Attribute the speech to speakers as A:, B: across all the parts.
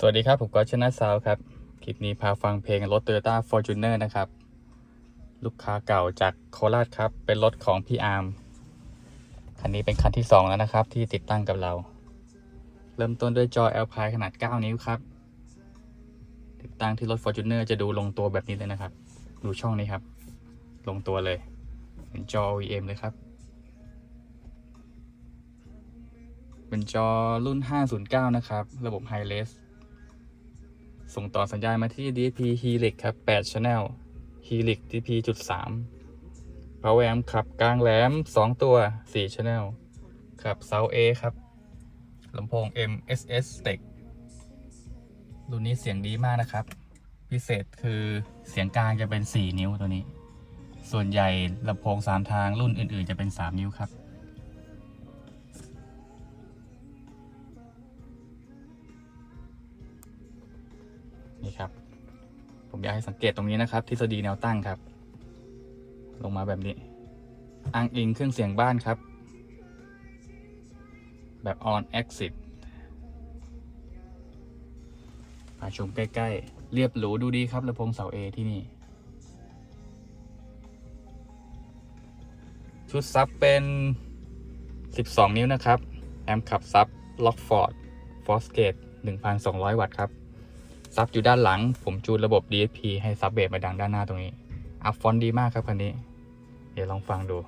A: สวัสดีครับ ผมก็ชนะซาวครับ คลิปนี้พาฟังเพลงรถ Toyota Fortuner นะครับ ลูกค้าเก่าจากโคราชครับ เป็นรถของพี่อาร์ม คันนี้เป็นคันที่ 2 แล้วนะครับ ที่ติดตั้งกับเรา เริ่มต้นด้วยจอ Alpine ขนาด 9 นิ้วครับ ติดตั้งที่รถ Fortuner จะดูลงตัวแบบนี้เลยนะครับ ดูช่องนี้ครับ ลงตัวเลยเป็นจอ OEM เลยครับ เป็นจอรุ่น 509 นะครับ ระบบ High Res ส่ ส่งต่อสัญญาณมาที่ DSP Helix ครับ 8 Channel Helix DP จุด3 Power Amp ขับ กลางแหลม 2 ตัว 4 Channel ขับเสา A ครับลำโพง MSS Tech รุ่นนี้เสียงดีมากนะครับ พิเศษคือเสียงกลางจะเป็น 4 นิ้วตัวนี้ ส่วนใหญ่ลำโพง 3 ทางรุ่นอื่น ๆ จะเป็น 3 นิ้วครับ นี่ครับ ผมอยากให้สังเกตตรงนี้นะครับ ทฤษฎีแนวตั้งครับ ลงมาแบบนี้ อ้างอิงเครื่องเสียงบ้านครับ แบบ on exit มาชมใกล้ ๆ เรียบหรูดูดีครับลำโพงเสา A ที่นี่ ชุดซับเป็น 12 นิ้วนะครับ แอมป์ขับซับ Lockford Fosgate 1,200 วัตต์ครับ ซับอยู่ด้านหลัง ผมจูนระบบ DSP ให้ซับเบสมาดังด้านหน้าตรงนี้ อัพฟอนต์ดีมากครับคันนี้ เดี๋ยวลองฟังดู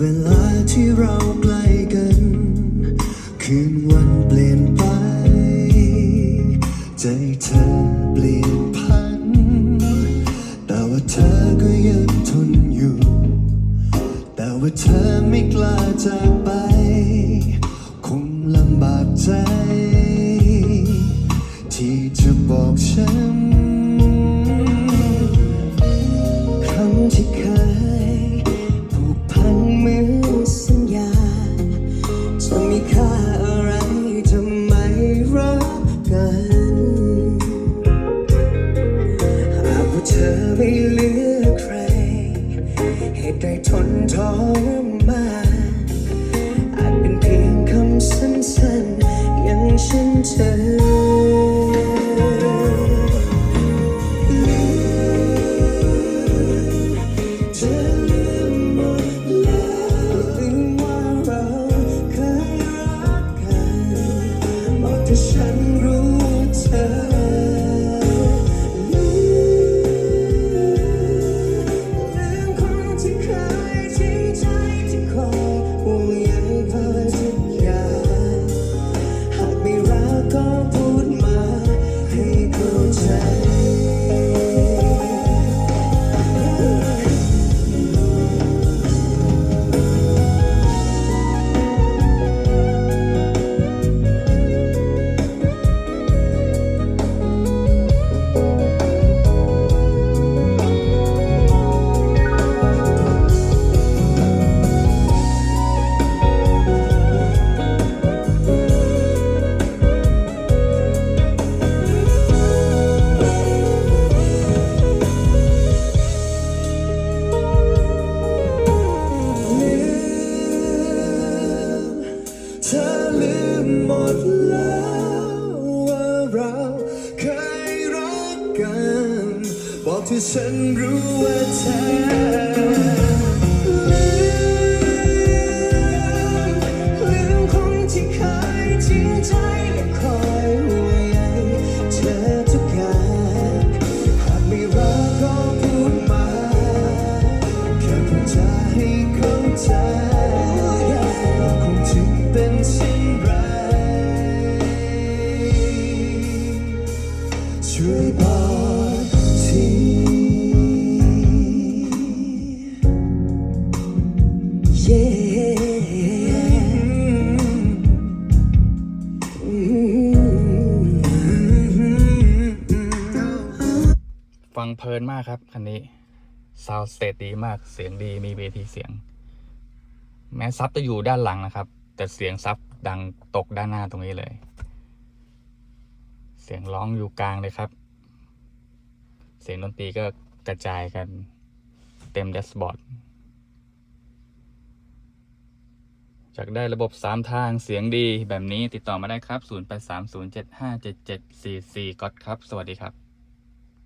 B: เวลาที่เราใกล้กัน คืนวันเปลี่ยนไป ใจเธอเปลี่ยนพัน แต่ว่าเธอก็ยังทนอยู่ แต่ว่าเธอไม่กล้าจากไป คงลำบากใจ ทรมานอาจเป็นเพียงคำสั้นๆอย่างฉันเธอเธ ลืมหมดแล้วว่าเราเคยรักกัน บอกที่ฉันรู้ว่าเธอ
A: ฟังเพลินมากครับ คันนี้ซาวสเตตดีมากเสียงดีมีเวทีเสียง แม้ซับจะอยู่ด้านหลังนะครับ แต่เสียงซับดังตกด้านหน้าตรงนี้เลย เสียงร้องอยู่กลางเลยครับ เสียงดนตรีก็กระจายกันเต็มแดชบอร์ด จากได้ระบบ 3 ทางเสียงดีแบบนี้ติดต่อมาได้ครับ 0830757744ก็ดครับ สวัสดีครับ